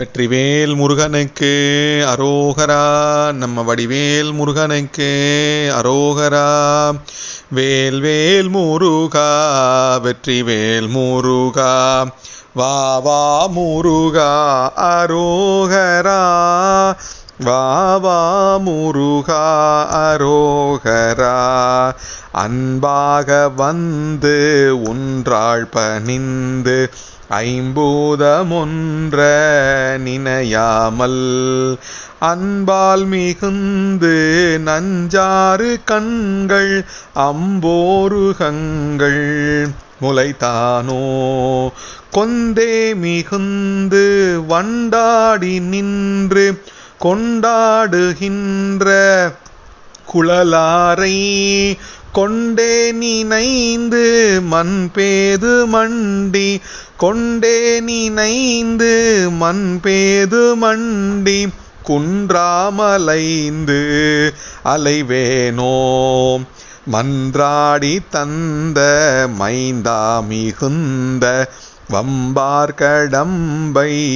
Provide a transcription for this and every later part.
வெற்றிவேல் முருகனுக்கு அரோகரா நம்ம வடிவேல் முருகனுக்கு அரோகரா. வேல் வேல் முருகா வெற்றிவேல் முருகா. வா வா முருகா அரோகரா. வாவா முருகா அரோகரா அன்பாக வந்து உன்றாள் பணிந்து ஐம்பூதமொன்ற நினையாமல் அன்பால் மிகுந்து நஞ்சாறு கண்கள் அம்போருகங்கள் முளைத்தானோ கொந்தே மிகுந்து வண்டாடி நின்று கொண்டாடுகின்ற குழலாரை கொண்டே நினைந்து மண்பேது மண்டி கொண்டே நினைந்து மண்பேது மண்டி குன்றாமலைந்து அலைவேனோ. மன்றாடி தந்த மைந்தா மிகுந்த வம்பார்கடம்பை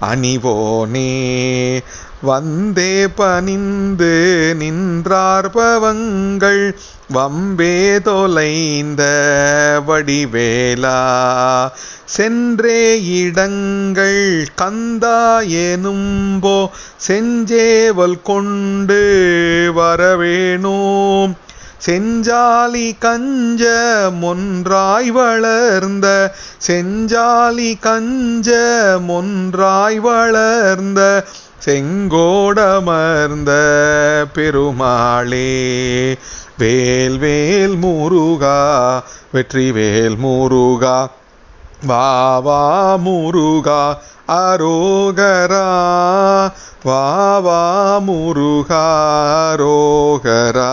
அணிவோனே. வந்தே பணிந்து நின்றார்பவங்கள் வம்பே தொலைந்த வடிவேலா. சென்றே இடங்கள் கந்தா எனும்போ செஞ்சேவல் கொண்டு வரவேணோம். செஞ்சாலி கஞ்ச மொன்றாய் வளர்ந்த செஞ்சாலி கஞ்ச மொன்றாய் வளர்ந்த செங்கோடமர்ந்த பெருமாளே. வேல் வேல் முருகா வெற்றி வேல் முருகா வா வா முருகா அரோகரா வா வா முருகா அரோகரா.